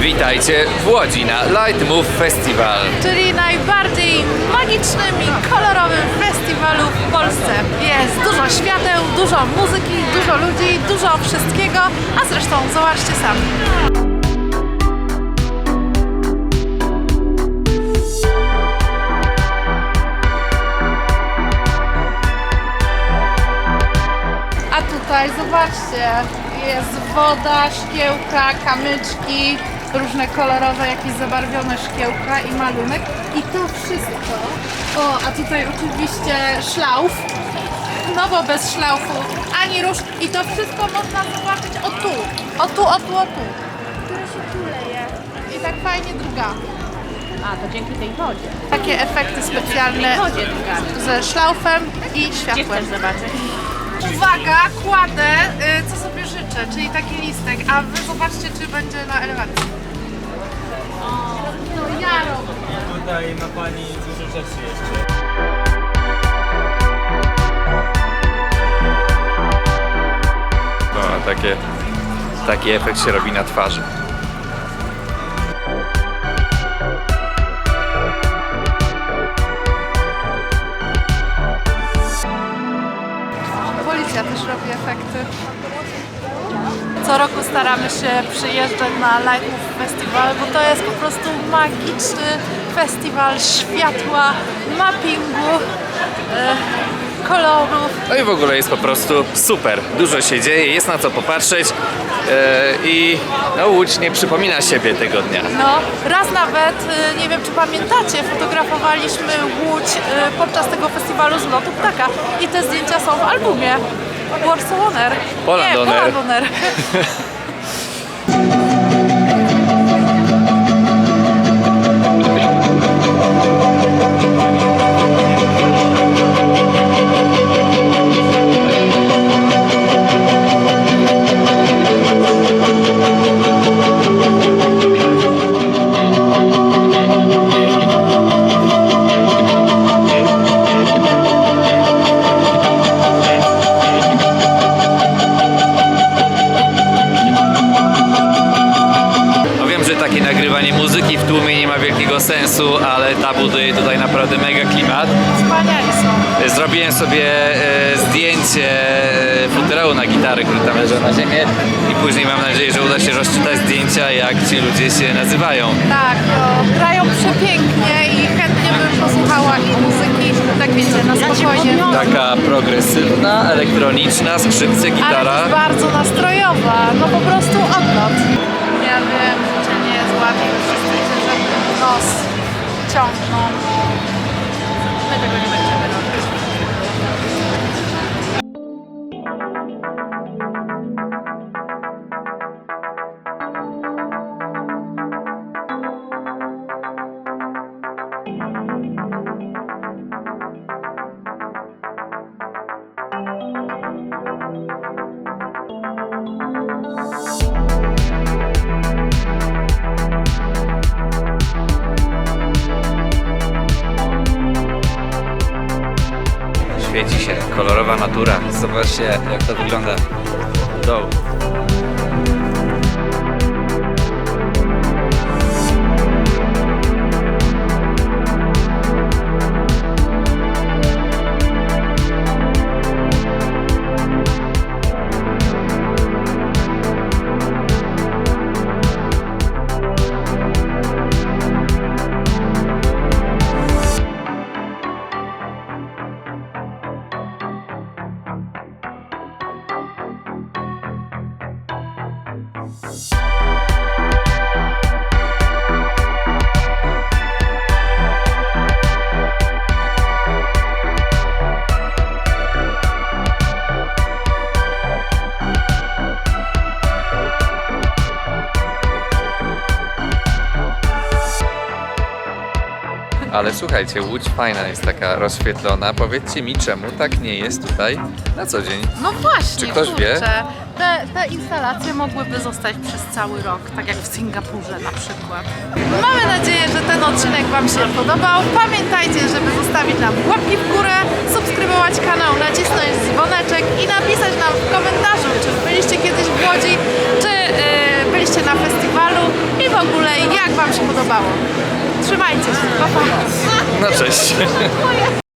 Witajcie w Łodzi na Light Move Festival. czyli najbardziej magicznym i kolorowym festiwalu w Polsce. Jest dużo świateł, dużo muzyki, dużo ludzi, dużo wszystkiego, a zresztą zobaczcie sami. A tutaj zobaczcie, jest woda, szkiełka, kamyczki, różne kolorowe, jakieś zabarwione szkiełka i malunek. I to wszystko. O, a tutaj oczywiście szlauf. No bo bez szlaufu ani róż. I to wszystko można zobaczyć o tu. O tu, o tu, o tu. Które się tu leje. I tak fajnie druga. A, to dzięki tej wodzie. Takie efekty specjalne wodzie druga. ze szlaufem i Gdzie światłem. chcesz zobaczyć? Uwaga, kładę, y, co sobie życzę, czyli taki listek, a wy zobaczcie, czy będzie na elewacji. O, to ja robię. Tutaj ma Pani dużo rzeczy jeszcze. No, takie, taki efekt się robi na twarzy. Policja też robi efekty. Co roku staramy się przyjeżdżać na Lightmove Festival, bo to jest po prostu magiczny festiwal światła, mappingu, e, kolorów. No i w ogóle jest po prostu super. Dużo się dzieje, jest na co popatrzeć e, i no, Łódź nie przypomina siebie tego dnia. No, raz nawet, y, nie wiem czy pamiętacie, fotografowaliśmy Łódź podczas tego festiwalu z lotu ptaka i te zdjęcia są w albumie Warsaw Oner. Poland Nie, Oner. ale ta buduje tutaj naprawdę mega klimat. Wspaniali są. Zrobiłem sobie e, zdjęcie e, futerału na gitarę, który tam leży na ziemię i później mam nadzieję, że uda się rozczytać zdjęcia, jak ci ludzie się nazywają. Tak, no, grają przepięknie i chętnie bym posłuchała ich muzyki, tak wiecie, na spokojnie. Taka progresywna, elektroniczna, skrzypce, Ale gitara. jest bardzo nastrojowa, no po prostu odlot. Ja wiem, że nie jest łatwe, wszyscy się nos ciągną. My tego nie będziemy robić. Świeci się, kolorowa natura. Zobaczcie, jak to wygląda w dołu. Ale słuchajcie, Łódź fajna jest taka rozświetlona. Powiedzcie mi, czemu tak nie jest tutaj na co dzień? No właśnie, Czy ktoś wie? kurczę, Te, te instalacje mogłyby zostać przez cały rok, tak jak w Singapurze na przykład. Mamy nadzieję, że ten odcinek Wam się podobał. Pamiętajcie, żeby zostawić nam łapki w górę, subskrybować kanał, nacisnąć dzwoneczek i napisać nam w komentarzu, No cześć.